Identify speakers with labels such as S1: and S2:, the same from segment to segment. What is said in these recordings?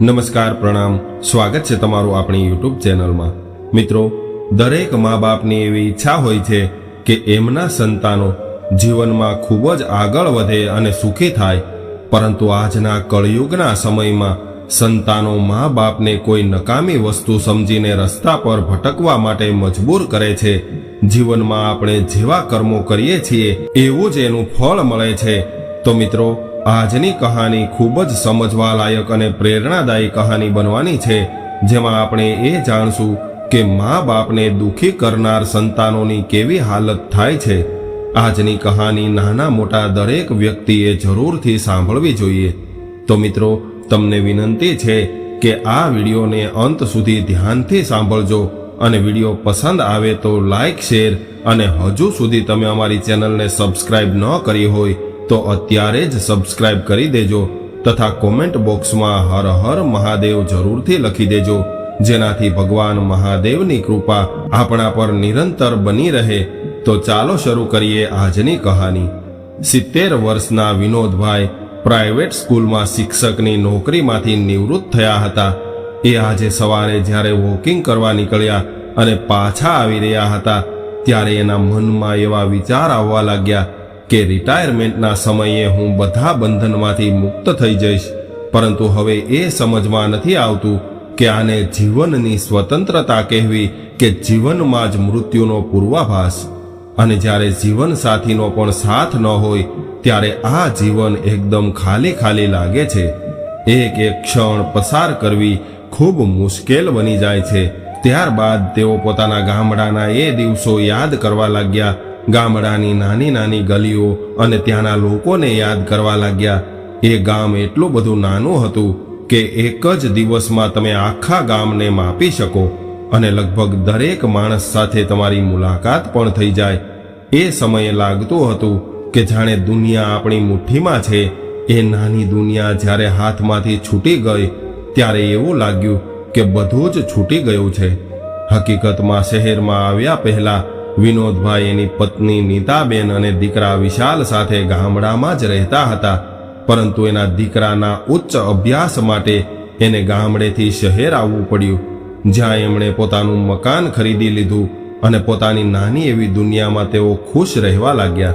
S1: નમસ્કાર, પ્રણામ. સ્વાગત છે તમારું આપણી યુટ્યુબ ચેનલમાં. મિત્રો, દરેક મા બાપની એવી ઈચ્છા હોય છે કે એમના સંતાનો જીવનમાં ખૂબ જ આગળ વધે અને સુખી થાય. પરંતુ આજના કળયુગના સમયમાં સંતાનો મા બાપને કોઈ નકામી વસ્તુ સમજીને રસ્તા પર ભટકવા માટે મજબૂર કરે છે. જીવનમાં આપણે જેવા કર્મો કરીએ છીએ, એવું જ એનું ફળ મળે છે. તો મિત્રો આજની કહાની ખૂબ જ સમજવા લાયક અને પ્રેરણાદાયી કહાની બનવાની છે, જેમાં આપણે એ જાણશું કે મા બાપને દુઃખી કરનાર સંતાનોની કેવી હાલત થાય છે. આજની કહાની નાના મોટા દરેક વ્યક્તિએ જરૂરથી સાંભળવી જોઈએ. તો મિત્રો, તમને વિનંતી છે કે આ વિડીયોને અંત સુધી ધ્યાનથી સાંભળજો અને વીડિયો પસંદ આવે તો લાઇક શેર અને હજુ સુધી તમે અમારી ચેનલને સબસ્ક્રાઇબ ન કરી હોય તો અત્યારે જ સબસ્ક્રાઇબ કરી દેજો તથા કોમેન્ટ બોક્સમાં હર હર મહાદેવ જરૂરથી લખી દેજો. જેનાથી ભગવાન મહાદેવની કૃપા આપણા પર નિરંતર બની રહે. તો ચાલો શરૂ કરીએ આજની કહાની. સિત્તેર વર્ષના વિનોદભાઈ પ્રાઇવેટ સ્કૂલમાં શિક્ષકની નોકરીમાંથી નિવૃત્ત થયા હતા. એ આજે સવારે જ્યારે વોકિંગ કરવા નીકળ્યા અને પાછા આવી રહ્યા હતા, ત્યારે એના મનમાં એવા વિચાર આવવા લાગ્યા કે રિટાયરમેન્ટના સમયે હું બધા બંધનમાંથી મુક્ત થઈ જઈશ. પરંતુ હવે એ સમજમાં નથી આવતું કે આને જીવનની સ્વતંત્રતા કહેવી કે જીવનમાં જ મૃત્યુનો પૂર્વાભાસ. અને જ્યારે જીવન સાથીનો પણ સાથ ન હોય, ત્યારે આ જીવન એકદમ ખાલી ખાલી લાગે છે. એક એક ક્ષણ પસાર કરવી ખૂબ મુશ્કેલ બની જાય છે. ત્યારબાદ તેઓ પોતાના ગામડાના એ દિવસો યાદ કરવા લાગ્યા ગામડાની નાની નાની ગલીઓ અને ત્યાંના લોકોને યાદ કરવા લાગ્યા. એ ગામ એટલું બધું નાનું હતું કે એક જ દિવસમાં તમે આખા ગામને માપી શકો અને લગભગ દરેક માણસ સાથે તમારી મુલાકાત પણ થઈ જાય. એ સમયે લાગતું હતું કે જાણે દુનિયા આપણી મુઠ્ઠીમાં છે. એ નાની દુનિયા જ્યારે હાથમાંથી છૂટી ગઈ ત્યારે એવું લાગ્યું કે બધું જ છૂટી ગયું છે. હકીકતમાં શહેરમાં આવ્યા પહેલા વિનોદભાઈ એની પત્ની નીતાબેન અને દીકરા વિશાલ સાથે ગામડામાં જ રહેતા હતા. પરંતુ એના દીકરાના ઉચ્ચ અભ્યાસ માટે એને ગામડેથી શહેર આવવું પડ્યું. જ્યાં એમણે પોતાનું મકાન ખરીદી લીધું અને પોતાની નાની એવી દુનિયામાં તેઓ ખુશ રહેવા લાગ્યા.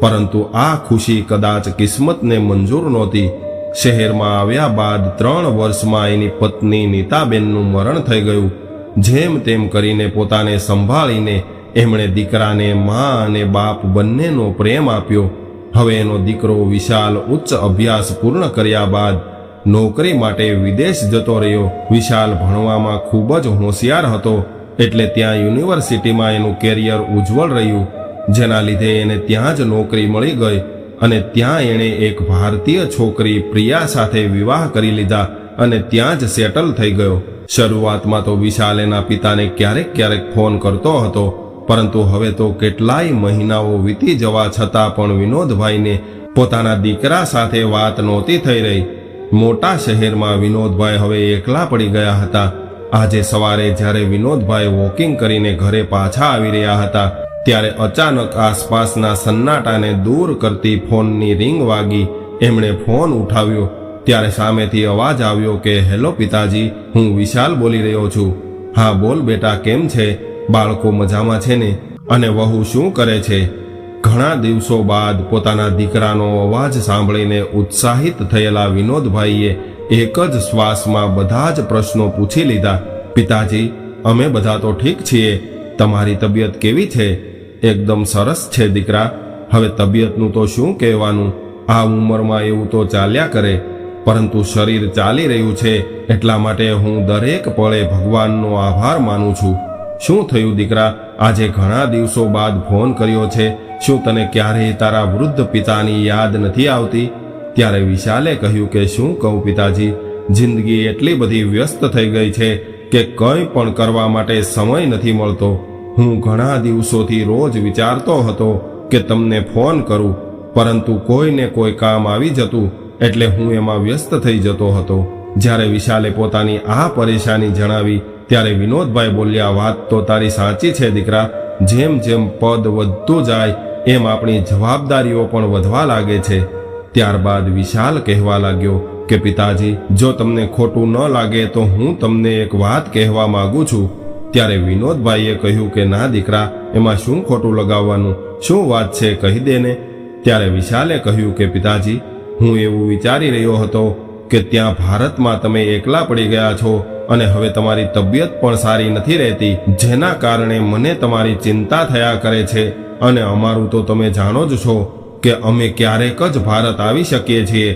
S1: પરંતુ આ ખુશી કદાચ કિસ્મતને મંજૂર નહોતી. શહેરમાં આવ્યા બાદ ત્રણ વર્ષમાં એની પત્ની નીતાબેનનું મરણ થઈ ગયું. જેમ તેમ કરીને પોતાને સંભાળીને એમણે દીકરાને મા અને બાપ બંનેનો પ્રેમ આપ્યો. હવે એનો દીકરો વિશાલ ઉચ્ચ અભ્યાસ પૂર્ણ કર્યા બાદ નોકરી માટે વિદેશ જતો રહ્યો. વિશાલ ભણવામાં ખૂબ જ હોશિયાર હતો, એટલે ત્યાં યુનિવર્સિટીમાં એનું કેરિયર ઉજ્જવળ રહ્યું, જેના લીધે એને ત્યાં જ નોકરી મળી ગઈ અને ત્યાં એણે એક ભારતીય છોકરી પ્રિયા સાથે વિવાહ કરી લીધા અને ત્યાં જ સેટલ થઈ ગયો. શરૂઆતમાં તો વિશાલ એના પિતાને ક્યારેક ક્યારેક ફોન કરતો હતો પરંતુ હવે તો કેટલાય મહિનાઓ વીતી જવા છતાં પણ વિનોદભાઈને પોતાના દીકરા સાથે વાત નહોતી થઈ રહી. મોટા શહેરમાં વિનોદભાઈ હવે એકલા પડી ગયા હતા. આજે સવારે જ્યારે વિનોદભાઈ વોકિંગ કરીને ઘરે પાછા આવી રહ્યા હતા, ત્યારે અચાનક આસપાસના સન્નાટાને દૂર કરતી ફોનની રિંગ વાગી. એમણે ફોન ઉઠાવ્યો. ત્યારે સામેથી અવાજ આવ્યો કે, હેલો પિતાજી, હું વિશાલ બોલી રહ્યો છું. હા, બોલ બેટા, કેમ છે? બાળકો મજામાં છે ને? અને વહુ શું કરે છે? ઘણા દિવસો બાદ પોતાના દીકરાનો અવાજ સાંભળીને ઉત્સાહિત થયેલા વિનોદભાઈએ એક જ શ્વાસમાં બધા જ પ્રશ્નો પૂછી લીધા. પિતાજી, અમે બધા તો ઠીક છીએ. તમારી તબિયત કેવી છે? એકદમ સરસ છે, દીકરા. હવે તબિયતનું તો શું કહેવાનું? આ ઉંમરમાં એવું તો ચાલ્યા કરે. પરંતુ શરીર ચાલી રહ્યું છે. એટલા માટે હું દરેક પળે ભગવાનનો આભાર માનું છું. શું થયું દીકરા? આજે ઘણા દિવસો બાદ ફોન કર્યો છે. શું તને ક્યારેય તારા વૃદ્ધ પિતાની યાદ નથી આવતી? ત્યારે વિશાલે કહ્યું કે શું કહું પિતાજી? જિંદગી એટલી બધી વ્યસ્ત થઈ ગઈ છે કે કંઈ પણ કરવા માટે સમય નથી મળતો. હું ઘણા દિવસોથી રોજ વિચારતો હતો કે તમને ફોન કરું, પરંતુ કોઈને કોઈ કામ આવી જતું, એટલે હું એમાં વ્યસ્ત થઈ જતો હતો. જ્યારે વિશાલે પોતાની આ પરેશાની જણાવી ત્યારે વિનોદભાઈ બોલ્યા વાત તો તારી સાચી છે દીકરા. જેમ જેમ પદ વધતું જાય, એમ આપણી જવાબદારીઓ પણ વધવા લાગે છે. ત્યારબાદ વિશાલ કહેવા લાગ્યો કે, પિતાજી, જો તમને ખોટું ન લાગે તો હું તમને એક વાત કહેવા માંગુ છું. ત્યારે વિનોદભાઈએ કહ્યું કે, ના દીકરા, એમાં શું ખોટું લગાવવાનું? શું વાત છે? કહી દેને ત્યારે વિશાલે કહ્યું કે, પિતાજી, હું એવું વિચારી રહ્યો હતો કે ત્યાં ભારતમાં તમે એકલા પડી ગયા છો અને હવે તમારી તબિયત પણ સારી નથી રહેતી, જેના કારણે મને તમારી ચિંતા થયા કરે છે. અને અમારું તો તમે જાણો જ છો કે અમે ક્યારેક જ ભારત આવી શકીએ છીએ.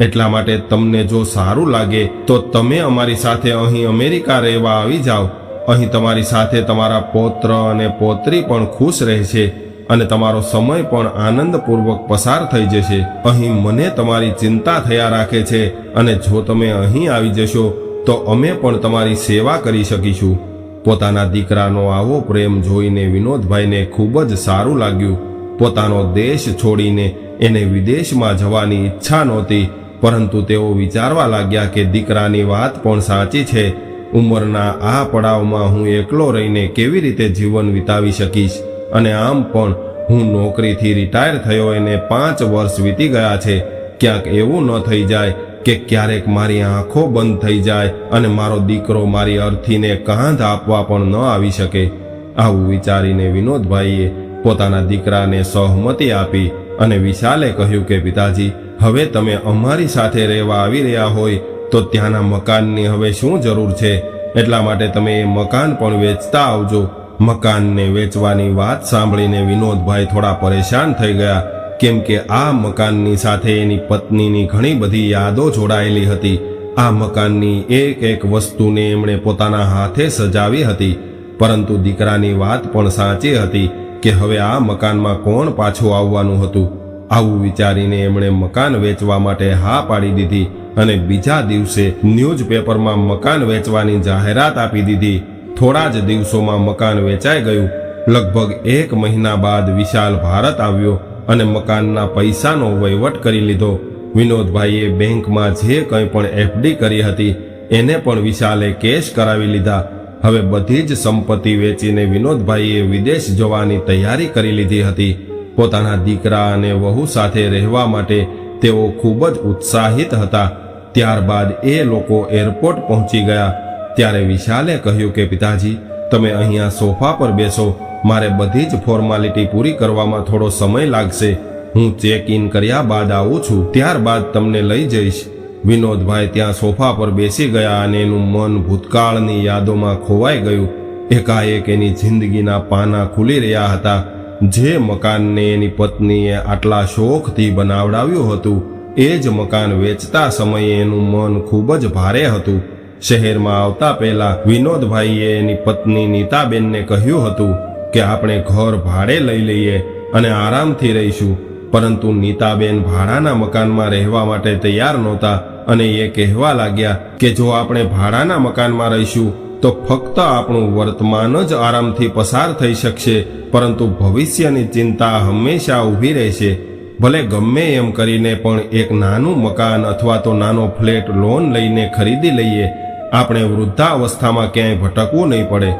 S1: એટલા માટે તમને જો સારું લાગે, તો તમે અમારી સાથે અહીં અમેરિકા રહેવા આવી જાઓ. અહીં તમારી સાથે તમારા પૌત્ર અને પૌત્રી પણ ખુશ રહેશે. અને તમારો સમય પણ આનંદપૂર્વક પસાર થઈ જશે. અહીં મને તમારી ચિંતા થયા રાખે છે અને જો તમે અહીં આવી જશો, તો અમે પણ તમારી સેવા કરી શકીશું. પોતાના દીકરાનો આવો પ્રેમ જોઈને વિનોદભાઈને ખૂબ જ સારું લાગ્યું. પોતાનો દેશ છોડીને એને વિદેશમાં જવાની ઈચ્છા નહોતી, પરંતુ તેઓ વિચારવા લાગ્યા કે દીકરાની વાત પણ સાચી છે. ઉંમરના આ પડાવમાં હું એકલો રહીને કેવી રીતે જીવન વિતાવી શકીશ? અને આમ પણ હું નોકરીથી રિટાયર થયો એને પાંચ વર્ષ વીતી ગયા છે. ક્યાંક એવું ન થઈ જાય કે ક્યારેક મારી આંખો બંધ થઈ જાય અને મારો દીકરો મારી અર્થીને કાંધ આપવા પણ ન આવી શકે. આવું વિચારીને વિનોદભાઈએ પોતાના દીકરાને સહમતી આપી અને વિશાલે કહ્યું કે, પિતાજી, હવે તમે અમારી સાથે રહેવા આવી રહ્યા હોય તો ત્યાંના મકાનની હવે શું જરૂર છે? એટલા માટે તમે એ મકાન પણ વેચતા આવજો. મકાનને વેચવાની વાત સાંભળીને વિનોદભાઈ થોડા પરેશાન થઈ ગયા. કેમ કે આ મકાનની સાથે એની પત્નીની ઘણી બધી યાદો જોડાયેલી હતી. આ મકાનની એક એક વસ્તુને એમણે પોતાના હાથે સજાવી હતી. પરંતુ દીકરાની વાત પણ સાચી હતી કે હવે આ મકાનમાં કોણ પાછું આવવાનું હતું. આવું વિચારીને એમણે મકાન વેચવા માટે હા પાડી દીધી અને બીજા દિવસે ન્યૂઝપેપરમાં મકાન વેચવાની જાહેરાત આપી દીધી. થોડા જ દિવસોમાં મકાન વેચાઈ ગયું. લગભગ એક મહિના બાદ વિશાલ ભારત આવ્યો અને મકાનના પૈસાનો વહીવટ કરી લીધો. વિનોદભાઈએ બેંકમાં જે કંઈ પણ એફડી કરી હતી, એને પણ વિશાલે કેશ કરાવી લીધા. હવે બધી જ સંપત્તિ વેચીને વિનોદભાઈએ વિદેશ જવાની તૈયારી કરી લીધી હતી. પોતાના દીકરા અને વહુ સાથે રહેવા માટે તેઓ ખૂબ જ ઉત્સાહિત હતા. ત્યારબાદ એ લોકો એરપોર્ટ પહોંચી ગયા. ત્યારે વિશાલે કહ્યું કે, પિતાજી, તમે અહીંયા સોફા પર બેસો. મારે બધી જ ફોર્માલિટી પૂરી કરવામાં થોડો સમય લાગશે. હું ચેક ઇન કર્યા બાદ આવું છું. ત્યારબાદ તમને લઈ જઈશ. વિનોદભાઈ ત્યાં સોફા પર બેસી ગયા અને એનું મન ભૂતકાળની યાદોમાં ખોવાઈ ગયું. એકાએક એની જિંદગીના પાના ખુલી રહ્યા હતા. જે મકાનને એની પત્નીએ આટલા શોખથી બનાવડાવ્યું હતું, એ જ મકાન વેચતા સમયે એનું મન ખૂબ જ ભારે હતું. શહેરમાં આવતા પહેલા વિનોદભાઈએ એની પત્ની નીતાબેનને કહ્યું હતું કે આપણે ઘર ભાડે લઈ લઈએ અને આરામથી રહીશું. પરંતુ નીતાબેન ભાડાના મકાનમાં રહેવા માટે તૈયાર નહોતા અને એ કહેવા લાગ્યા કે જો આપણે ભાડાના મકાનમાં રહીશું, તો ફક્ત આપણું વર્તમાન જ આરામથી પસાર થઈ શકશે, પરંતુ ભવિષ્યની ચિંતા હંમેશા ઊભી રહેશે. ભલે ગમે એમ કરીને પણ એક નાનું મકાન અથવા તો નાનો ફ્લેટ લોન લઈને ખરીદી લઈએ આપણે વૃદ્ધાવસ્થામાં ક્યાંય ભટકવું નહીં પડે.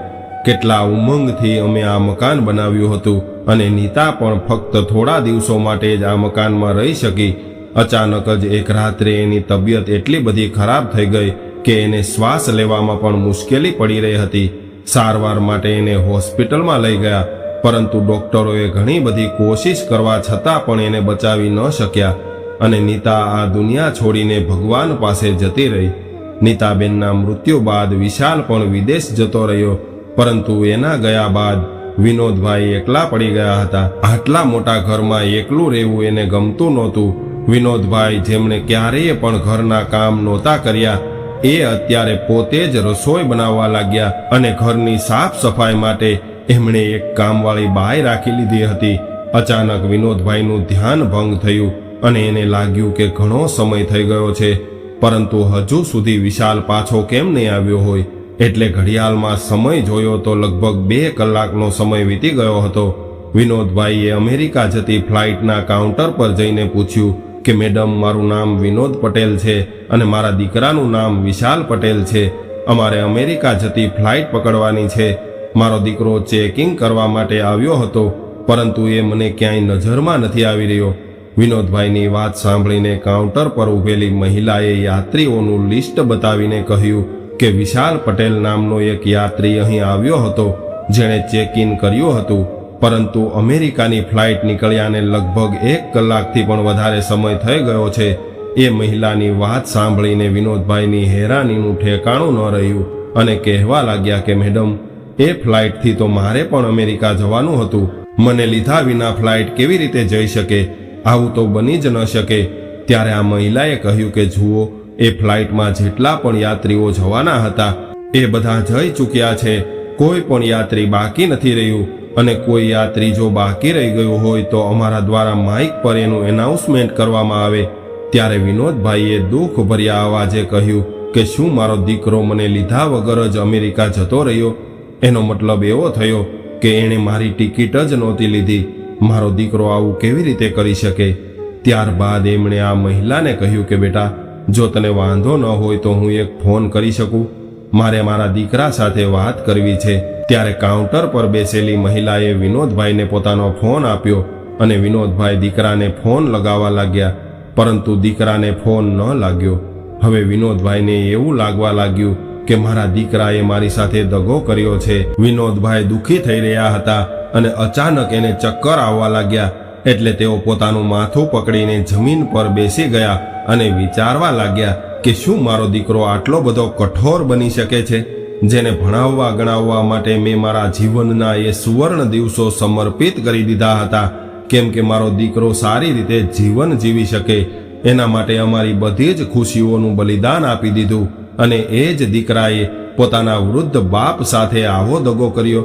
S1: કેટલા ઉમંગથી અમે આ મકાન બનાવ્યું હતું અને નીતા પણ ફક્ત થોડા દિવસો માટે જ આ મકાનમાં રહી શકી. અચાનક જ એક રાત્રે એની તબિયત એટલી બધી ખરાબ થઈ ગઈ કે એને શ્વાસ લેવામાં પણ મુશ્કેલી પડી રહી હતી. સારવાર માટે એને હોસ્પિટલમાં લઈ ગયા, પરંતુ ડોક્ટરોએ ઘણી બધી કોશિશ કરવા છતાં પણ એને બચાવી ન શક્યા અને નીતા આ દુનિયા છોડીને ભગવાન પાસે જતી રહી. નીતાબેનના મૃત્યુ બાદ વિશાલ પણ વિદેશ જતો રહ્યો, પરંતુ એના ગયા બાદ વિનોદભાઈ એકલા પડી ગયા હતા. આટલા મોટા ઘરમાં એકલું રહેવું એને ગમતું નહોતું. વિનોદભાઈ જેમણે ક્યારેય પણ ઘરના કામ નહોતા કર્યા, એ અત્યારે પોતે જ રસોઈ બનાવવા લાગ્યા અને ઘરની સાફ સફાઈ માટે એમણે એક કામવાળી બાઈ રાખી લીધી હતી. અચાનક વિનોદભાઈનું ધ્યાન ભંગ થયું અને એને લાગ્યું કે ઘણો સમય થઈ ગયો છે. પરંતુ હજુ સુધી વિશાલ પાછો કેમ નહીં આવ્યો હોય? એટલે ઘડિયાળમાં સમય જોયો તો લગભગ બે કલાકનો સમય વીતી ગયો હતો. વિનોદભાઈએ અમેરિકા જતી ફ્લાઇટના કાઉન્ટર પર જઈને પૂછ્યું કે, મેડમ, મારું નામ વિનોદ પટેલ છે અને મારા દીકરાનું નામ વિશાલ પટેલ છે. અમારે અમેરિકા જતી ફ્લાઇટ પકડવાની છે. મારો દીકરો ચેકિંગ કરવા માટે આવ્યો હતો, પરંતુ એ મને ક્યાંય નજરમાં નથી આવી રહ્યો. વિનોદભાઈની વાત સાંભળીને કાઉન્ટર પર ઊભેલી મહિલાએ યાત્રીઓનું લિસ્ટ બતાવીને કહ્યું કે વિશાલ પટેલ નામનો એક યાત્રી અહીં આવ્યો હતો, જેણે ચેક ઇન કર્યું હતું, પરંતુ અમેરિકાની ફ્લાઇટ નીકળ્યાને લગભગ એક કલાકથી પણ વધારે સમય થઈ ગયો છે. એ મહિલાની વાત સાંભળીને વિનોદભાઈની હેરાનીનું ઠેકાણું ન રહ્યું અને કહેવા લાગ્યા કે, મેડમ, એ ફ્લાઇટથી તો મારે પણ અમેરિકા જવાનું હતું. મને લીધા વિના ફ્લાઇટ કેવી રીતે જઈ શકે? આવું તો બની જ ન શકે. ત્યારે આ મહિલાએ કહ્યું કે, જુઓ, એ ફ્લાઇટમાં જેટલા પણ યાત્રીઓ જવાના હતા, એ બધા જઈ ચૂક્યા છે. કોઈ પણ યાત્રી બાકી નથી રહ્યું અને કોઈ યાત્રી જો બાકી રહી ગયું હોય તો અમારા દ્વારા માઇક પર એનું એનાઉન્સમેન્ટ કરવામાં આવે. ત્યારે વિનોદભાઈએ દુઃખ ભર્યા અવાજે કહ્યું કે, શું મારો દીકરો મને લીધા વગર જ અમેરિકા જતો રહ્યો? એનો મતલબ એવો થયો કે, એણે મારી ટિકિટ જ નહોતી લીધી. મારો દીકરો આવું કેવી રીતે કરી શકે? ત્યારબાદ એમણે આ મહિલાને કહ્યું કે, બેટા, જો તને વાંધો ન હોય તો હું એક ફોન કરી શકું. મારે મારા દીકરા સાથે વાત કરવી છે. ત્યારે કાઉન્ટર પર બેસેલી મહિલાએ વિનોદભાઈને પોતાનો ફોન આપ્યો અને વિનોદભાઈ દીકરાને ફોન લગાવવા લાગ્યા, પરંતુ દીકરાને ફોન ન લાગ્યો. હવે વિનોદભાઈને એવું લાગવા લાગ્યું કે, મારા દીકરાએ મારી સાથે દગો કર્યો છે. વિનોદભાઈ દુઃખી થઈ રહ્યા હતા અને અચાનક એને ચક્કર આવવા લાગ્યા. એટલે તેઓ પોતાનું માથું પકડીને જમીન પર બેસી ગયા અને વિચારવા લાગ્યા કે શું મારો દીકરો આટલો બધો કઠોર બની શકે છે? જેને ભણાવવા ગણાવવા માટે મેં મારા જીવનના એ સુવર્ણ દિવસો સમર્પિત કરી દીધા હતા. કેમ કે મારો દીકરો સારી રીતે જીવન જીવી શકે. એના માટે અમારી બધી જ ખુશીઓનું બલિદાન આપી દીધું અને એ જ દીકરાએ પોતાના વૃદ્ધ બાપ સાથે આવો દગો કર્યો.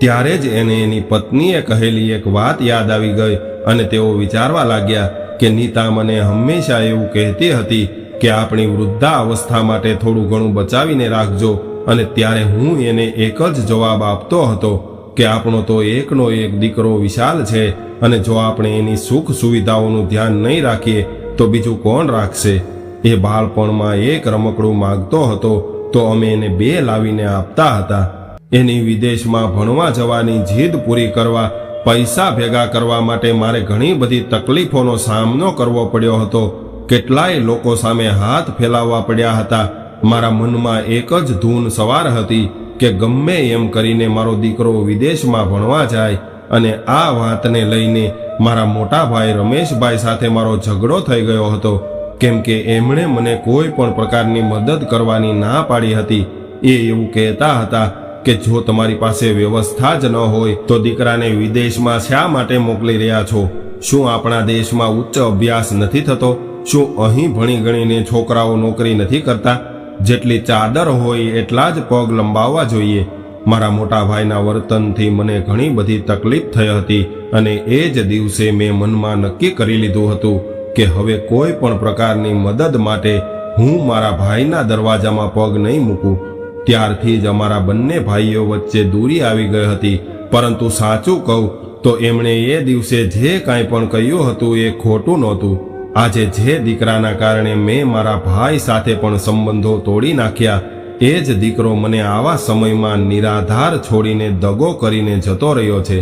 S1: ત્યારે જ એને એની પત્નીએ કહેલી એક વાત યાદ આવી ગઈ અને તેઓ વિચારવા લાગ્યા કે નીતા મને હંમેશા એવું કહેતી હતી કે આપણી વૃદ્ધા અવસ્થા માટે થોડું ઘણું બચાવીને રાખજો અને ત્યારે હું એને એક જ જવાબ આપતો હતો કે આપણો તો એકનો એક દીકરો વિશાલ છે અને જો આપણે એની સુખ સુવિધાઓનું ધ્યાન નહીં રાખીએ તો બીજું કોણ રાખશે? એ બાળપણમાં એક રમકડું માગતો હતો તો અમે એને બે લાવીને આપતા હતા. એની વિદેશમાં ભણવા જવાની જીદ પૂરી કરવા, પૈસા ભેગા કરવા માટે મારે ઘણી બધી તકલીફોનો સામનો કરવો પડ્યો હતો. કેટલાય લોકો સામે હાથ ફેલાવવા પડ્યા હતા. મારા મનમાં એક જ ધૂન સવાર હતી કે ગમે એમ કરીને મારો દીકરો વિદેશમાં ભણવા જાય અને આ વાતને લઈને મારા મોટા ભાઈ રમેશભાઈ સાથે મારો ઝઘડો થઈ ગયો હતો. કેમ કે એમણે મને કોઈ પણ પ્રકારની મદદ કરવાની ના પાડી હતી. એ એવું કહેતા હતા કે જો તમારી પાસે વ્યવસ્થા જ ન હોય તો દીકરાને વિદેશમાં શા માટે મોકલી રહ્યા છો? શું આપણા દેશમાં ઉચ્ચ અભ્યાસ નથી થતો? શું અહીં ભણી ગણીને છોકરાઓ નોકરી નથી કરતા? જેટલી ચાદર હોય એટલા જ પગ લંબાવવા જોઈએ. મારા મોટા ભાઈના વર્તનથી મને ઘણી બધી તકલીફ થઈ હતી અને એ જ દિવસે મેં મનમાં નક્કી કરી લીધું હતું કે હવે કોઈ પણ પ્રકારની મદદ માટે હું મારા ભાઈના દરવાજામાં પગ નહીં મૂકું. ત્યારથી જ અમારા બંને ભાઈઓ વચ્ચે દૂરી આવી ગઈ હતી. પરંતુ સાચું કહું તો એમણે એ દિવસે જે કાંઈ પણ કહ્યું હતું એ ખોટું નહોતું. આજે જે દીકરાના કારણે મેં મારા ભાઈ સાથે પણ સંબંધો તોડી નાખ્યા, એ જ દીકરો મને આવા સમયમાં નિરાધાર છોડીને દગો કરીને જતો રહ્યો છે.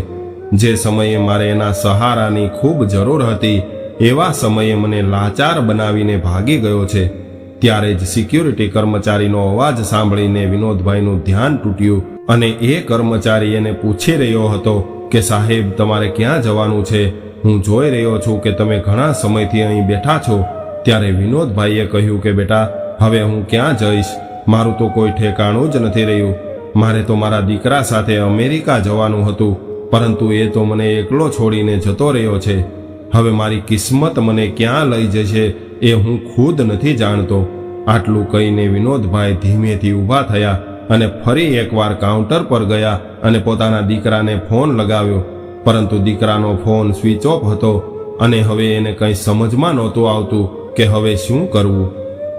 S1: જે સમયે મારે એના સહારાની ખૂબ જરૂર હતી, એવા સમયે મને લાચાર બનાવીને ભાગી ગયો છે. ત્યારે જ સિક્યુરિટી કર્મચારીનો અવાજ સાંભળીને વિનોદભાઈનું ધ્યાન તૂટ્યું અને એ કર્મચારી એને પૂછી રહ્યો હતો કે, સાહેબ, તમારે ક્યાં જવાનું છે? હું જોઈ રહ્યો છું કે તમે ઘણા સમયથી અહીં બેઠા છો. ત્યારે વિનોદભાઈએ કહ્યું કે, બેટા, હવે હું ક્યાં જઈશ? મારું તો કોઈ ઠેકાણું જ નથી રહ્યું. મારે તો મારા દીકરા સાથે અમેરિકા જવાનું હતું, પરંતુ એ તો મને એકલો છોડીને જતો રહ્યો છે. હવે મારી કિસ્મત મને ક્યાં લઈ જશે? એ હું ખુદ નથી જાણતો. આટલું કહીને વિનોદભાઈ ધીમેથી ઊભા થયા અને ફરી એકવાર કાઉન્ટર પર ગયા અને પોતાના દીકરાને ફોન લગાવ્યો. પરંતુ દીકરાનો ફોન સ્વિચ ઓફ હતો અને હવે એને કંઈ સમજમાં નહોતું આવતું કે હવે શું કરવું.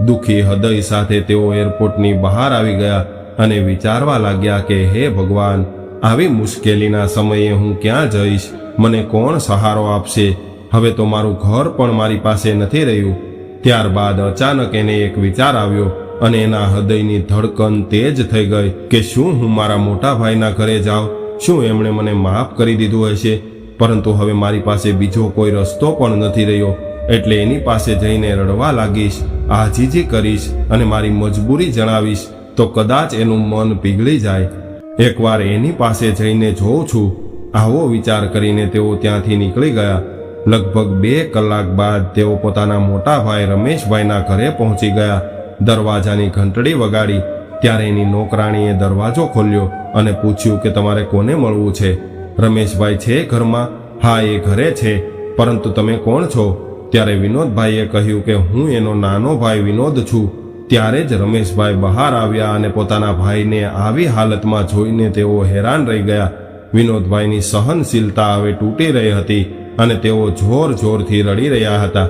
S1: દુઃખી હૃદય સાથે તેઓ એરપોર્ટની બહાર આવી ગયા અને વિચારવા લાગ્યા કે, હે ભગવાન, આવી મુશ્કેલીના સમયે હું ક્યાં જઈશ? મને કોણ સહારો આપશે? હવે તો મારું ઘર પણ મારી પાસે નથી રહ્યું. ત્યારબાદ અચાનક એને એક વિચાર આવ્યો અને એના હૃદયની ધડકન તેજ થઈ ગઈ કે શું હું મારા મોટા ભાઈના ઘરે જાઉં? શું એમણે મને માફ કરી દીધું હશે? પરંતુ હવે મારી પાસે બીજો કોઈ રસ્તો પણ નથી રહ્યો. એટલે એની પાસે જઈને રડવા લાગીશ, આજીજી કરીશ અને મારી મજબૂરી જણાવીશ તો કદાચ એનું મન પીગળી જાય. એકવાર એની પાસે જઈને જોઉં છું. આવો વિચાર કરીને તેઓ ત્યાંથી નીકળી ગયા. લગભગ બે કલાક બાદ તેઓ પોતાના મોટા ભાઈ રમેશભાઈના ઘરે પહોંચી ગયા. દરવાજાની ઘંટડી વગાડી ત્યારે એની નોકરાણીએ દરવાજો ખોલ્યો અને પૂછ્યું કે તમારે કોને મળવું છે? રમેશભાઈ છે ઘરમાં? હા, એ ઘરે છે. પરંતુ તમે કોણ છો? ત્યારે વિનોદભાઈએ કહ્યું કે હું એનો નાનો ભાઈ વિનોદ છું. ત્યારે જ રમેશભાઈ બહાર આવ્યા અને પોતાના ભાઈને આવી હાલતમાં જોઈને તેઓ હેરાન રહી ગયા. વિનોદભાઈની સહનશીલતા હવે તૂટી રહી હતી. અને તેઓ જોર જોરથી રડી રહ્યા હતા.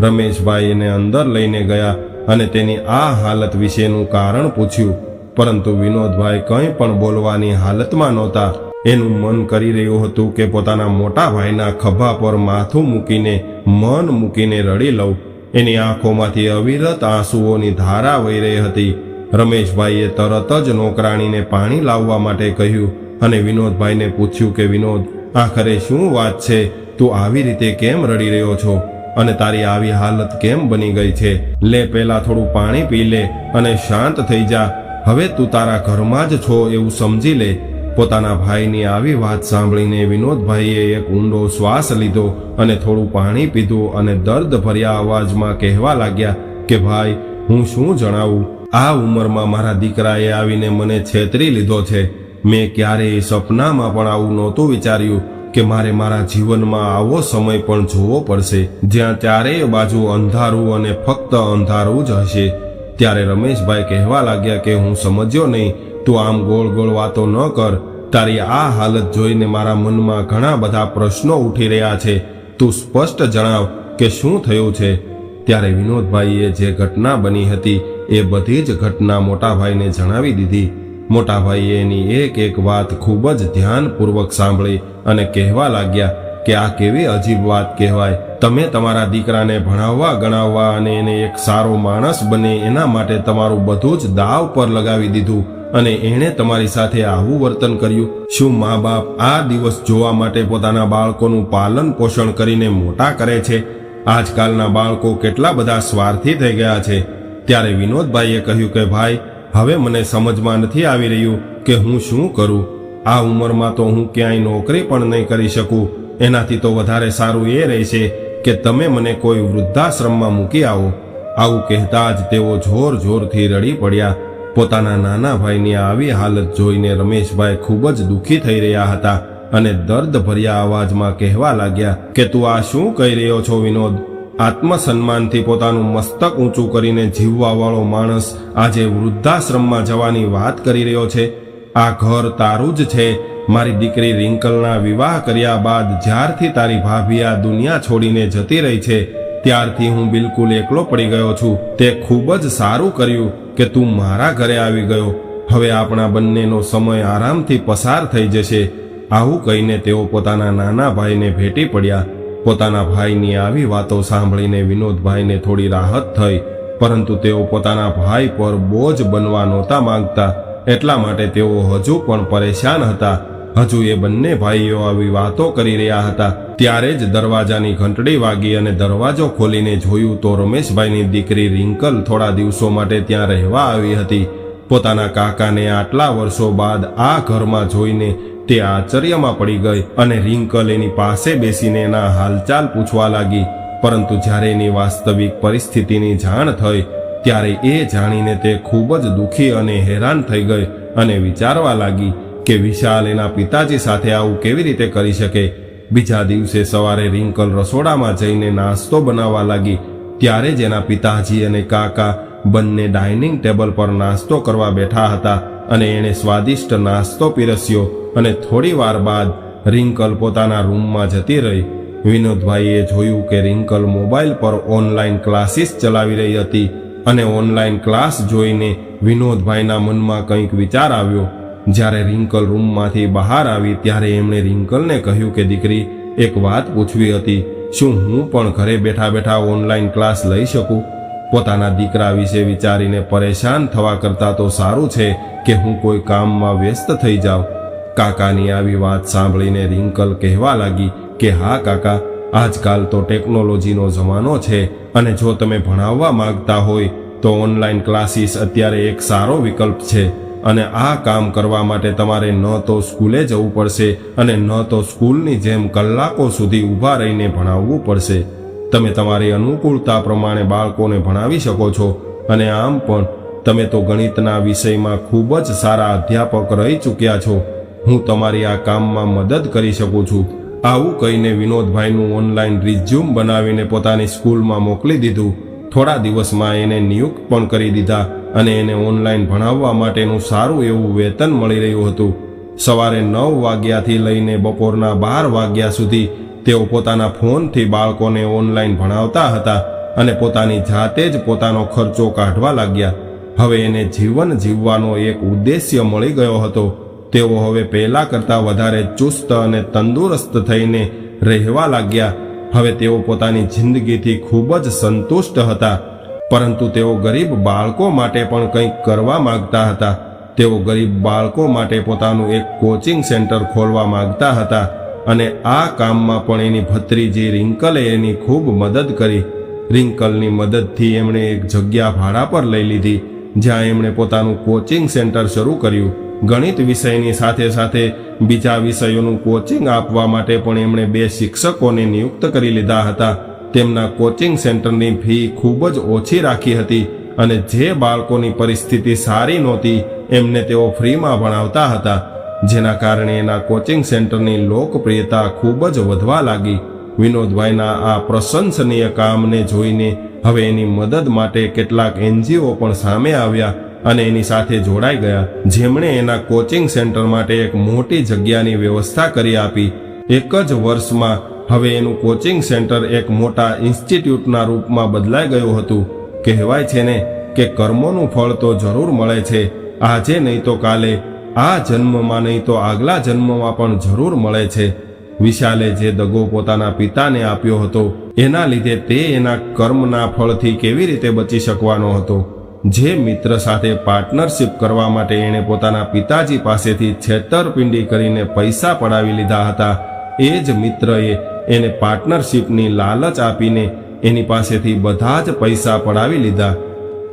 S1: રમેશભાઈ એને અંદર લઈને ગયા અને તેની આ હાલત વિશેનું કારણ પૂછ્યું. પરંતુ વિનોદભાઈ કંઈ પણ બોલવાની હાલતમાં નહોતા. એનું મન કરી રહ્યું હતું કે પોતાના મોટા ભાઈના ખભા પર માથું મૂકીને, મન મૂકીને રડી લઉં. એની આંખોમાંથી અવિરત આંસુઓની ધારા વહી રહી હતી. રમેશભાઈએ તરત જ નોકરાણીને પાણી લાવવા માટે કહ્યું અને વિનોદભાઈને પૂછ્યું કે, વિનોદ, આખરે શું વાત છે? તું આવી રીતે કેમ રડી રહ્યો છો? અને તારી આવી હાલત કેમ બની ગઈ છે? લે પહેલા થોડું પાણી પી લે અને શાંત થઈ જા. હવે તું તારા ઘરમાં જ છો એવું સમજી લે. પોતાના ભાઈની આવી વાત સાંભળીને વિનોદભાઈએ એક ઊંડો શ્વાસ લીધો અને થોડું પાણી પીધું અને દર્દ ભર્યા અવાજમાં કહેવા લાગ્યા કે, ભાઈ, હું શું જણાવું? આ ઉંમરમાં મારા દીકરાએ આવીને મને છેતરી લીધો છે. મેં ક્યારેય સપનામાં પણ આવું નહોતું વિચાર્યું. કે મારે મારા જીવનમાં આવો સમય પણ જોવો પડશે. જ્યાં ચારેય બાજુ અંધારું અને ફક્ત અંધારું જ હશે. ત્યારે રમેશભાઈ કહેવા લાગ્યા કે હું સમજ્યો નહીં. તું આમ ગોળ ગોળ વાતો ન કર. તારી આ હાલત જોઈને મારા મનમાં ઘણા બધા પ્રશ્નો ઉઠી રહ્યા છે. તું સ્પષ્ટ જણાવ કે શું થયું છે? ત્યારે વિનોદભાઈએ જે ઘટના બની હતી, એ બધી જ ઘટના મોટાભાઈને જણાવી દીધી. મોટાભાઈએ એની એક એક વાત ખૂબ જ ધ્યાનપૂર્વક સાંભળી અને કહેવા લાગ્યા કે આ કેવી અજીબ વાત કહેવાય. તમે તમારા દીકરાને ભણાવવા, ગણાવવા અને એને એક સારો માણસ બને એના માટે તમારું બધું જ દાવ પર લગાવી દીધું અને એણે તમારી સાથે આવું વર્તન કર્યું. શું મા બાપ આ દિવસ જોવા માટે પોતાના બાળકોનું પાલન પોષણ કરીને મોટા કરે છે? આજકાલના બાળકો કેટલા બધા સ્વાર્થી થઈ ગયા છે. ત્યારે વિનોદભાઈએ કહ્યું કે, ભાઈ હવે મને સમજમાં નથી આવી રહ્યું કે હું શું કરું. આ ઉંમરમાં તો હું ક્યાંય નોકરી પણ નહીં કરી શકું. એનાથી તો વધારે સારું એ રહેશે કે તમે મને કોઈ વૃદ્ધાશ્રમમાં મૂકી આવો. આવું કહેતા જ તેઓ જોર જોરથી રડી પડ્યા. પોતાના નાના ભાઈની આવી હાલત જોઈને રમેશભાઈ ખૂબ જ દુઃખી થઈ રહ્યા હતા અને દર્દ ભર્યા અવાજમાં કહેવા લાગ્યા કે તું આ શું કહી રહ્યો છો વિનોદ? આત્મસન્માનથી પોતાનું મસ્તક ઊંચું કરીને જીવવાવાળો માણસ આજે વૃદ્ધાશ્રમમાં જવાની વાત કરી રહ્યો છે. આ ઘર તારું જ છે. મારી દીકરી રિંકલના વિવાહ કર્યા બાદ જ્યારથી તારી ભાભી આ દુનિયા છોડીને જતી રહી છે, ત્યારથી હું બિલકુલ એકલો પડી ગયો છું. તે ખૂબ જ સારું કર્યું કે તું મારા ઘરે આવી ગયો. હવે આપણા બંનેનો સમય આરામથી પસાર થઈ જશે. આવું કહીને તેઓ પોતાના નાના ભાઈને ભેટી પડ્યા. પોતાના ભાઈની આવી વાતો સાંભળીને વિનોદભાઈને થોડી રાહત થઈ, પરંતુ તેઓ પોતાના ભાઈ પર બોજ બનવા નહોતા માંગતા. એટલા માટે તેઓ હજુ પણ પરેશાન હતા. હજુ એ બંને ભાઈઓ આવી વાતો કરી રહ્યા હતા. ત્યારે જ દરવાજાની ઘંટડી વાગી અને દરવાજો ખોલીને જોયું તો રમેશભાઈની દીકરી રિંકલ થોડા દિવસો માટે ત્યાં રહેવા આવી હતી. પોતાના કાકાને આટલા વર્ષો બાદ આ ઘરમાં જોઈને તે આશ્ચર્યમાં પડી ગઈ અને રિંકલ એની પાસે બેસીને એના હાલચાલ પૂછવા લાગી. પરંતુ જ્યારે એની વાસ્તવિક પરિસ્થિતિની જાણ થઈ, ત્યારે એ જાણીને તે ખૂબ જ દુઃખી અને હેરાન થઈ ગઈ અને વિચારવા લાગી કે વિશાલ એના પિતાજી સાથે આવું કેવી રીતે કરી શકે. બીજા દિવસે સવારે રિંકલ રસોડામાં જઈને નાસ્તો બનાવવા લાગી. ત્યારે જ એના પિતાજી અને કાકા બંને ડાઇનિંગ ટેબલ પર નાસ્તો કરવા બેઠા હતા. અને એણે સ્વાદિષ્ટ નાસ્તો પીરસ્યો અને થોડી વાર બાદ રિંકલ પોતાના રૂમમાં જતી રહી. વિનોદભાઈએ જોયું કે રિંકલ મોબાઈલ પર ઓનલાઈન ક્લાસીસ ચલાવી રહી હતી અને ઓનલાઈન ક્લાસ જોઈને વિનોદભાઈના મનમાં કંઈક વિચાર આવ્યો. જ્યારે રિંકલ રૂમમાંથી બહાર આવી ત્યારે એમણે રિંકલને કહ્યું કે દીકરી, એક વાત પૂછવી હતી, શું હું પણ ઘરે બેઠા બેઠા ઓનલાઈન ક્લાસ લઈ શકું? પોતાના દીકરા વિશે વિચારીને પરેશાન થવા કરતાં તો સારું છે કે હું કોઈ કામમાં વ્યસ્ત થઈ જાઉં. કાકાની આવી વાત સાંભળીને રિંકલ કહેવા લાગી કે હા કાકા, આજકાલ તો ટેકનોલોજીનો જમાનો છે અને જો તમે ભણાવવા માંગતા હોય તો ઓનલાઈન ક્લાસીસ અત્યારે એક સારો વિકલ્પ છે અને આ કામ કરવા માટે તમારે ન તો સ્કૂલે જવું પડશે અને ન તો સ્કૂલની જેમ કલાકો સુધી ઊભા રહીને ભણાવવું પડશે. તમે તમારી અનુકૂળતા પ્રમાણે બાળકોને ભણાવી શકો છો. અને આમ પણ, તમે તો ગણિતના વિષયમાં ખૂબ જ સારા અધ્યાપક રહી ચૂક્યા છો. હું તમારી આ કામમાં મદદ કરી શકું છું. આવું કહીને વિનોદભાઈનું ઓનલાઈન રિઝ્યુમ બનાવીને પોતાની સ્કૂલમાં મોકલી દીધું. થોડા દિવસમાં એને નિયુક્ત પણ કરી દીધા અને એને ઓનલાઈન ભણાવવા માટેનું સારું એવું વેતન મળી રહ્યું હતું. સવારે નવ વાગ્યાથી લઈને બપોરના બાર વાગ્યા સુધી તેઓ પોતાના ફોનથી બાળકોને ઓનલાઈન ભણાવતા હતા અને પોતાની જાતે જ પોતાનો ખર્ચો કાઢવા લાગ્યા. હવે એને જીવન જીવવાનો એક ઉદ્દેશ્ય મળી ગયો હતો. તેઓ હવે પહેલા કરતાં વધારે ચુસ્ત અને તંદુરસ્ત થઈને રહેવા લાગ્યા. હવે તેઓ પોતાની જિંદગીથી ખૂબ જ સંતુષ્ટ હતા. પરંતુ તેઓ ગરીબ બાળકો માટે પણ કંઈક કરવા માગતા હતા. તેઓ ગરીબ બાળકો માટે પોતાનું એક કોચિંગ સેન્ટર ખોલવા માગતા હતા. અને આ કામમાં પણ એની ભત્રીજી રિંકલે એની ખૂબ મદદ કરી. રિંકલની મદદથી એમણે એક જગ્યા ભાડા પર લઈ લીધી, જ્યાં એમણે પોતાનું કોચિંગ સેન્ટર શરૂ કર્યું. ગણિત વિષયની સાથે સાથે બીજા વિષયોનું કોચિંગ આપવા માટે પણ એમણે બે શિક્ષકોને નિયુક્ત કરી લીધા હતા. તેમના કોચિંગ સેન્ટરની ફી ખૂબ જ ઓછી રાખી હતી અને જે બાળકોની પરિસ્થિતિ સારી નહોતી, એમને તેઓ ફ્રીમાં ભણાવતા હતા. જેના કારણે એના કોચિંગ સેન્ટરની લોકપ્રિયતા ખૂબ જ વધવા લાગી. વિનોદભાઈના આ પ્રશંસનીય કામને જોઈને હવે એની મદદ માટે કેટલાક એનજીઓ પણ સામે આવ્યા અને એની સાથે જોડાઈ ગયા. જેમણે એના કોચિંગ સેન્ટર માટે એક મોટી જગ્યાની વ્યવસ્થા કરી આપી. એક જ વર્ષમાં હવે એનું કોચિંગ સેન્ટર એક મોટા ઇન્સ્ટિટ્યૂટના રૂપમાં બદલાઈ ગયું હતું. કહેવાય છે ને કે કર્મોનું ફળ તો જરૂર મળે છે. આજે નહીં તો કાલે આ જન્મમાં નહીં તો આગલા જન્મમાં પણ જરૂર મળે છે. વિશાલે જે દગો પોતાના પિતાને આપ્યો હતો, એના લીધે તે એના કર્મના ફળથી કેવી રીતે બચી શકવાનો હતો? જે મિત્ર સાથે પાર્ટનરશિપ કરવા માટે એણે પોતાના પિતાજી પાસેથી છેતરપિંડી કરીને પૈસા પડાવી લીધા હતા. એ જ મિત્રએ એને પાર્ટનરશિપની લાલચ આપીને એની પાસેથી બધા જ પૈસા પડાવી લીધા.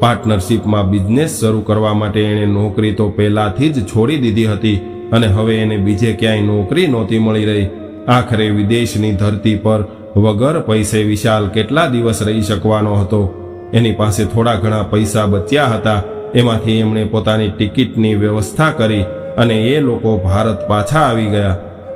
S1: પાર્ટનરશિપમાં બિઝનેસ શરૂ કરવા માટે એણે નોકરી તો પહેલાથી જ છોડી દીધી હતી અને હવે એને બીજે ક્યાંય નોકરી નહોતી મળી રહી. આખરે વિદેશની ધરતી પર વગર પૈસે વિશાલ કેટલા દિવસ રહી શકવાનો હતો. એની પાસે થોડા ઘણા પૈસા બચ્યા હતા. એમાંથી એમણે પોતાની ટિકિટની વ્યવસ્થા કરી અને એ લોકો ભારત પાછા આવી ગયા.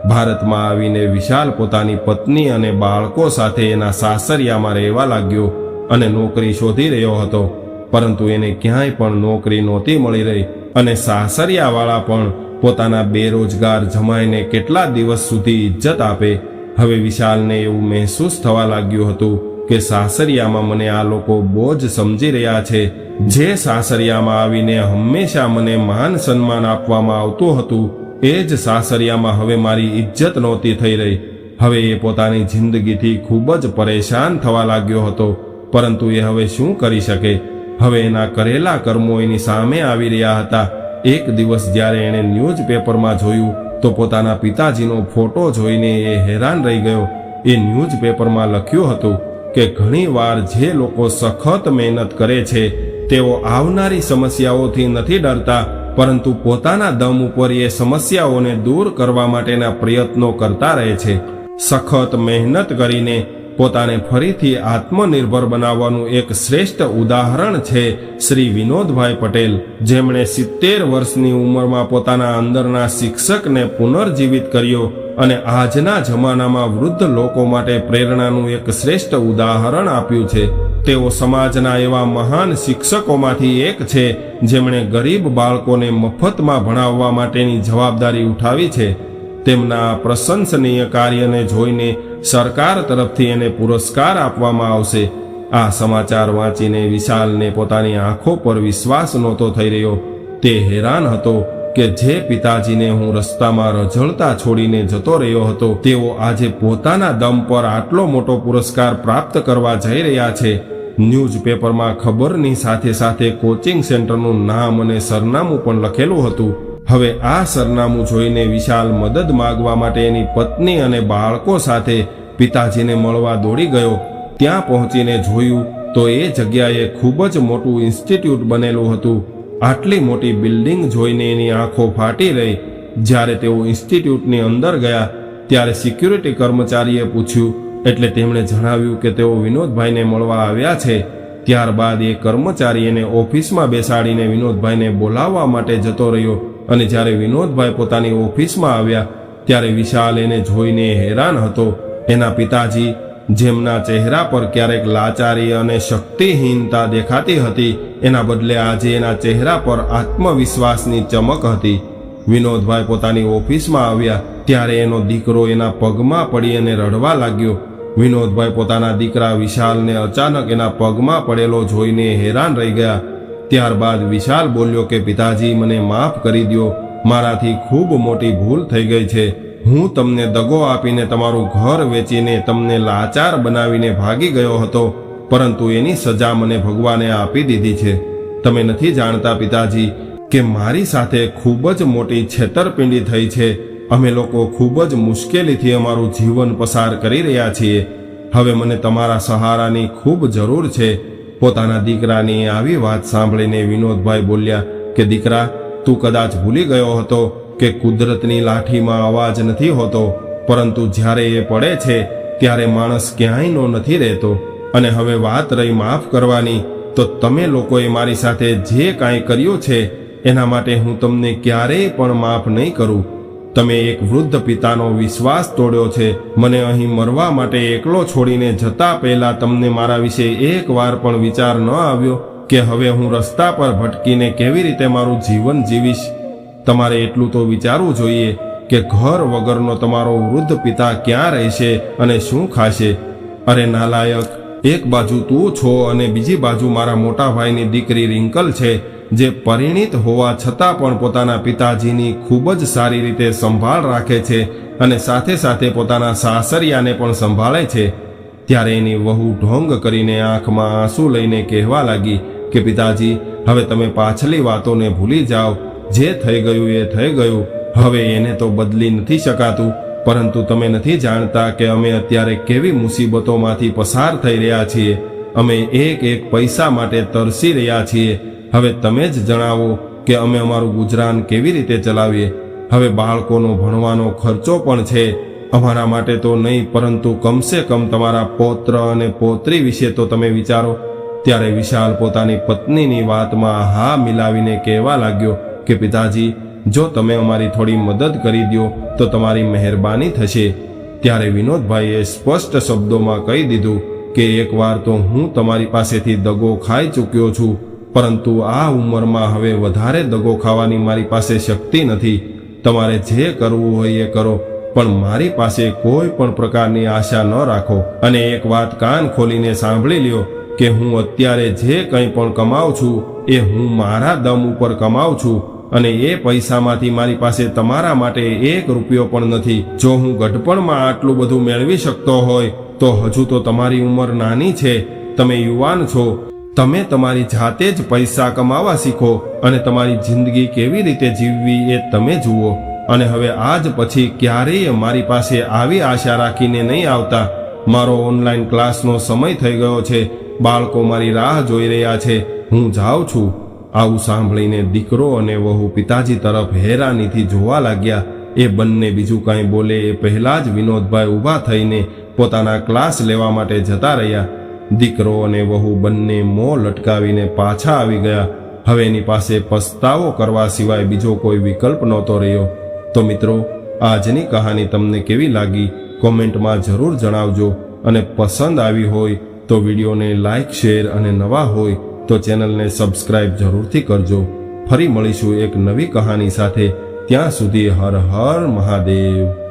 S1: ભારતમાં આવીને વિશાલ પોતાની પત્ની અને બાળકો સાથે એના સાસરિયામાં રહેવા લાગ્યો અને નોકરી શોધી રહ્યો હતો. પરંતુ એને ક્યાંય પણ નોકરી નહોતી મળી રહી અને સાસરિયાવાળા પણ પોતાના બેરોજગાર જમાઈને કેટલા દિવસ સુધી ઇજ્જત આપે. હવે વિશાલને એવું મહેસૂસ થવા લાગ્યું હતું કે સાસરિયામાં મને આ લોકો બોજ સમજી રહ્યા છે. જે સાસરિયામાં આવીને હંમેશા મને માન સન્માન આપવામાં આવતું હતું, એ જ સાસરિયામાં હવે મારી ઇજ્જત નહોતી થઈ રહી. હવે એ પોતાની જિંદગીથી ખૂબ જ પરેશાન થવા લાગ્યો હતો, પરંતુ એ હવે શું કરી શકે? હવે એના કરેલા કર્મો એની સામે આવી રહ્યા હતા. એક દિવસ જ્યારે એણે ન્યૂઝપેપરમાં જોયું, તો પોતાના પિતાજીનો ફોટો જોઈને એ હેરાન રહી ગયો. એ ન્યૂઝપેપરમાં લખ્યું હતું કે ઘણીવાર જે લોકો સખત મહેનત કરે છે, તેઓ આવનારી સમસ્યાઓથી નથી ડરતા, પરંતુ પોતાના દમ ઉપર એ સમસ્યાઓને દૂર કરવા માટેના પ્રયત્નો કરતા રહે છે. સખત મહેનત કરીને પોતાને ફરીથી આત્મનિર્ભર બનાવવાનું એક શ્રેષ્ઠ ઉદાહરણ છે શ્રી વિનોદભાઈ પટેલ, જેમણે સિત્તેર વર્ષની ઉંમરમાં પોતાના અંદરના શિક્ષકને પુનર્જીવિત કર્યો અને આજના જમાનામાં વૃદ્ધ લોકો માટે પ્રેરણાનું એક શ્રેષ્ઠ ઉદાહરણ આપ્યું છે. તેઓ સમાજના એવા મહાન શિક્ષકોમાંથી એક છે, જેમણે ગરીબ બાળકોને મફતમાં ભણાવવા માટેની જવાબદારી ઉઠાવી છે. તેમના પ્રશંસનીય કાર્યને જોઈને સરકાર તરફથી એને પુરસ્કાર આપવામાં આવશે. આ સમાચાર વાંચીને વિશાલને પોતાની આંખો પર વિશ્વાસ નહોતો થઈ રહ્યો. તે હેરાન હતો કે જે પિતાજીને હું રસ્તામાં રઝળતા છોડીને જતો રહ્યો હતો, તેઓ આજે પોતાના દમ પર આટલો મોટો પુરસ્કાર પ્રાપ્ત કરવા જઈ રહ્યા છે. ન્યૂઝપેપરમાં ખબરની સાથે સાથે કોચિંગ સેન્ટરનું નામ અને સરનામું પણ લખેલું હતું. હવે આ સરનામું જોઈને વિશાલ મદદ માગવા માટે એની પત્ની અને બાળકો સાથે પિતાજીને મળવા દોડી ગયો. ત્યાં પહોંચીને જોયું તો એ જગ્યાએ ખૂબ જ મોટું ઇન્સ્ટિટ્યૂટ બનેલું હતું. આટલી મોટી બિલ્ડિંગ જોઈને એની આંખો ફાટી રહી. જ્યારે તેઓ ઇન્સ્ટિટ્યૂટની અંદર ગયા, ત્યારે સિક્યુરિટી કર્મચારીએ પૂછ્યું, એટલે તેમણે જણાવ્યું કે તેઓ વિનોદભાઈને મળવા આવ્યા છે. ત્યારબાદ એ કર્મચારી એને ઓફિસમાં બેસાડીને વિનોદભાઈને બોલાવવા માટે જતો રહ્યો. અને જ્યારે વિનોદભાઈ પોતાની ઓફિસમાં આવ્યા, ત્યારે વિશાલ એને જોઈને હેરાન હતો. એના પિતાજી જેમના ચહેરા પર ક્યારેક લાચારી અને શક્તિહીનતા દેખાતી હતી, એના બદલે આજે એના ચહેરા પર આત્મવિશ્વાસની ચમક હતી. વિનોદભાઈ પોતાની ઓફિસમાં આવ્યા, ત્યારે એનો દીકરો એના પગમાં પડી અને રડવા લાગ્યો. વિનોદભાઈ પોતાના દીકરા વિશાલને અચાનક એના પગમાં પડેલો જોઈને હેરાન રહી ગયા. ત્યારબાદ વિશાલ બોલ્યો કે, પિતાજી, મને માફ કરી દ્યો. મારાથી ખૂબ મોટી ભૂલ થઈ ગઈ છે. હું તમને દગો આપીને તમારું ઘર વેચીને તમને લાચાર બનાવીને ભાગી ગયો હતો, પરંતુ એની સજા મને ભગવાને આપી દીધી છે. તમે નથી જાણતા, પિતાજી, કે મારી સાથે ખૂબ જ મોટી છેતરપિંડી થઈ છે. અમે લોકો ખૂબ જ મુશ્કેલીથી અમારું જીવન પસાર કરી રહ્યા છીએ. હવે મને તમારા સહારાની ખૂબ જરૂર છે. પોતાના દીકરાની આવી વાત સાંભળીને વિનોદભાઈ બોલ્યા કે, દીકરા, તું કદાચ ભૂલી ગયો હતો કે કુદરતની લાઠીમાં અવાજ નથી હોતો, પરંતુ જ્યારે એ પડે છે, ત્યારે માણસ ક્યાંયનો નથી રહેતો. અને હવે વાત રહી માફ કરવાની, તો તમે લોકોએ મારી સાથે જે કાંઈ કર્યું છે, એના માટે હું તમને ક્યારેય પણ માફ નહીં કરું. તમે એક વૃદ્ધ પિતાનો વિશ્વાસ તોડ્યો છે. મને અહીં મરવા માટે એકલો છોડીને જતા પહેલા તમને મારા વિશે એક વાર પણ વિચાર ન આવ્યો કે હવે હું રસ્તા પર ભટકીને કેવી રીતે મારું જીવન જીવીશ? તમારે એટલું તો વિચારવું જોઈએ કે ઘર વગરનો તમારો વૃદ્ધ પિતા ક્યાં રહેશે અને શું ખાશે? અરે નાલાયક, એક બાજુ તું છો અને બીજી બાજુ મારા મોટા ભાઈની દીકરી રિંકલ છે. જે પરિણિત હોવા છતાં પણ પોતાના પિતાજીની ખૂબ જ સારી રીતે સંભાળ રાખે છે અને સાથે સાથે પોતાના સાસરિયાને પણ સંભાળે છે, ત્યારે એની વહુ ઢોંગ કરીને આંખમાં આંસુ લઈને કહેવા લાગી કે, પિતાજી, હવે તમે પાછલી વાતોને ભૂલી જાઓ. જે થઈ ગયું એ થઈ ગયું. હવે એને તો બદલી નથી શકાતું. પરંતુ તમે નથી જાણતા કે અમે અત્યારે કેવી મુસીબતોમાંથી પસાર થઈ રહ્યા છીએ. અમે એક એક પૈસા માટે તરસી રહ્યા છીએ. હવે તમે જ જણાવો કે અમે અમારું ગુજરાન કેવી રીતે ચલાવીએ? હવે બાળકોનો ભણવાનો ખર્ચો પણ છે. અમારા માટે તો નહીં, પરંતુ કમસે કમ તમારા પૌત્ર અને પૌત્રી વિશે તો તમે વિચારો. ત્યારે વિશાલ પોતાની પત્નીની વાતમાં હા મિલાવીને કહેવા લાગ્યો કે, પિતાજી, જો તમે અમારી થોડી મદદ કરી દો તો તમારી મહેરબાની થશે. ત્યારે વિનોદભાઈએ સ્પષ્ટ શબ્દોમાં કહી દીધું કે, એકવાર તો હું તમારી પાસેથી દગો ખાઈ ચૂક્યો છું. પરંતુ આ ઉંમરમાં હવે વધારે દગો ખાવાની મારી પાસે શક્તિ નથી. તમારે જે કરવું હોય એ કરો, પણ મારી પાસે કોઈ પણ પ્રકારની આશા ન રાખો. અને એક વાત કાન ખોલીને સાંભળી લ્યો કે હું અત્યારે જે કંઈ પણ કમાઉં છું, એ હું મારા દમ ઉપર કમાઉં છું. અને એ પૈસામાંથી મારી પાસે તમારા માટે એક રૂપિયો પણ નથી. જો હું ગઢપણમાં આટલું બધું મેળવી શકતો હોય, તો હજુ તો તમારી ઉંમર નાની છે. તમે યુવાન છો. તમે તમારી જાતે જ પૈસા કમાવા શીખો અને તમારી જિંદગી કેવી રીતે જીવવી એ તમે જુઓ. અને હવે આજ પછી ક્યારેય મારી પાસે આવી આશા રાખીને નહીં આવતા. મારો ઓનલાઈન ક્લાસનો સમય થઈ ગયો છે. બાળકો મારી રાહ જોઈ રહ્યા છે. હું જાઉં છું. આવું સાંભળીને દીકરો અને વહુ પિતાજી તરફ હેરાનીથી જોવા લાગ્યા. એ બંને બીજું કાંઈ બોલે એ પહેલાં જ વિનોદભાઈ ઊભા થઈને પોતાના ક્લાસ લેવા માટે જતા રહ્યા. દીકરો અને વહુ બંને મોં લટકાવીને પાછા આવી ગયા. હવે એની પાસે પસ્તાવો કરવા સિવાય બીજો કોઈ વિકલ્પ નહોતો રહ્યો. તો મિત્રો, આજની કહાની તમને કેવી લાગી? કોમેન્ટમાં જરૂર જણાવજો. અને પસંદ આવી હોય તો વિડીયોને લાઇક શેર અને નવા હોય તો ચેનલને સબસ્ક્રાઇબ જરૂરથી કરજો. ફરી મળીશું એક નવી કહાની સાથે. ત્યાં સુધી હર હર મહાદેવ.